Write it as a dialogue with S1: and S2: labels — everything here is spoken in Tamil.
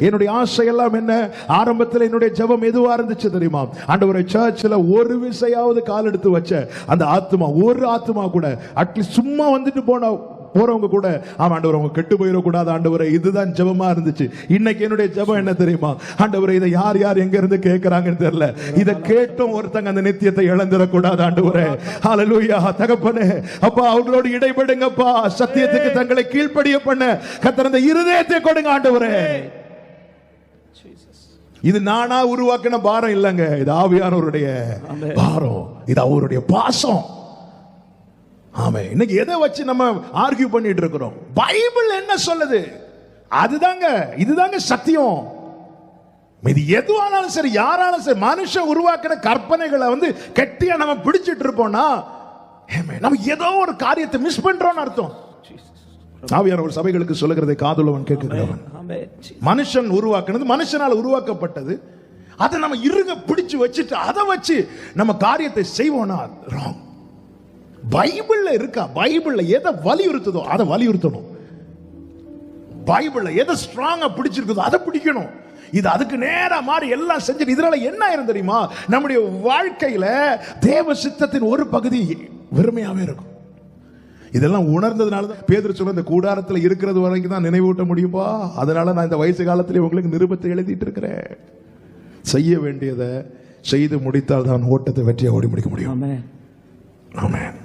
S1: என்னுடைய ஆசை எல்லாம் என்ன? ஆரம்பத்தில் என்னுடைய ஜெபம் எதுவா இருந்துச்சு தெரியுமா? ஆண்டவரை சர்ச்சில் ஒரு விசையாவது கால் எடுத்து வச்ச அந்த ஆத்மா ஒரு ஆத்மா கூட அட்லீஸ்ட் சும்மா வந்துட்டு போன போறவங்க கூட ஆமா ஆண்டவர் அவங்க கெட்டு போயிடக்கூடாது ஆண்டவரை இதுதான் ஜெபமா இருந்துச்சு. இன்னைக்கு என்னுடைய ஜெபம் என்ன தெரியுமா? ஆண்டவரை இதை யார் யார் எங்க இருந்து கேட்கறாங்கன்னு தெரியல. இதை கேட்டும் ஒருத்தங்க அந்த நித்தியத்தை இழந்துடக்கூடாது ஆண்டவரே. ஹalleluya தகப்பனே அப்பா அவங்களோடு இடைபடுங்கப்பா. சத்தியத்துக்கு தங்களை கீழ்ப்படிய பண்ண கத்தர் அந்த இருதயத்தை கொடுங்க ஆண்டவரே. இது நானா உருவாக்கின பாரம் இல்லைங்க. இது ஆவியானவருடைய பாரம். இது அவருடைய பாசம். ஆமே இன்னைக்கு எதை வச்சு நம்ம ஆர்கியூ பண்ணிட்டு இருக்கிறோம்? பைபிள் என்ன சொல்லுது? அதுதாங்க இதுதாங்க சத்தியம். இது எதுவானாலும் சரி யாராலும் சரி மனுஷன் உருவாக்கின கற்பனைகளை வந்து கெட்டியா நம்ம பிடிச்சிட்டு இருப்போம்னா நம்ம ஏதோ ஒரு காரியத்தை மிஸ் பண்றோம்னு அர்த்தம். ஆவியான ஒரு சபைகளுக்கு சொல்லுகிறதை காதுள்ளவன் கேட்கிறவன். மனுஷன் உருவாக்குனது மனுஷனால் உருவாக்கப்பட்டது. அதை நம்ம இருக பிடிச்சு வச்சுட்டு அதை வச்சு நம்ம காரியத்தை செய்வோம்னா ராங் பைபிள்ல இருக்கா? பைபிள்ல எதை வலியுறுத்துதோ அதை வலியுறுத்தணும். பைபிள்ல எதை ஸ்ட்ராங்கா பிடிச்சிருக்குதோ அதை பிடிக்கணும். இது அதுக்கு நேரா மாறி எல்லாம் செஞ்சு இதனால என்ன ஆயிரும் தெரியுமா? நம்முடைய வாழ்க்கையில தேவ சித்தத்தின் ஒரு பகுதி வெறுமையாவே இருக்கும். இதெல்லாம் உணர்ந்ததுனால தான் பேதர் சொல்ல இந்த கூடாரத்தில் இருக்கிறது வரைக்கும் தான் நினைவூட்ட முடியுமா? அதனால நான் இந்த வயசு காலத்திலே உங்களுக்கு நிருபத்தை எழுதிட்டு இருக்கிறேன். செய்ய வேண்டியதை செய்து முடித்தால் தான் ஓட்டத்தை வெற்றியை ஓடி முடிக்க முடியும். ஆமென்.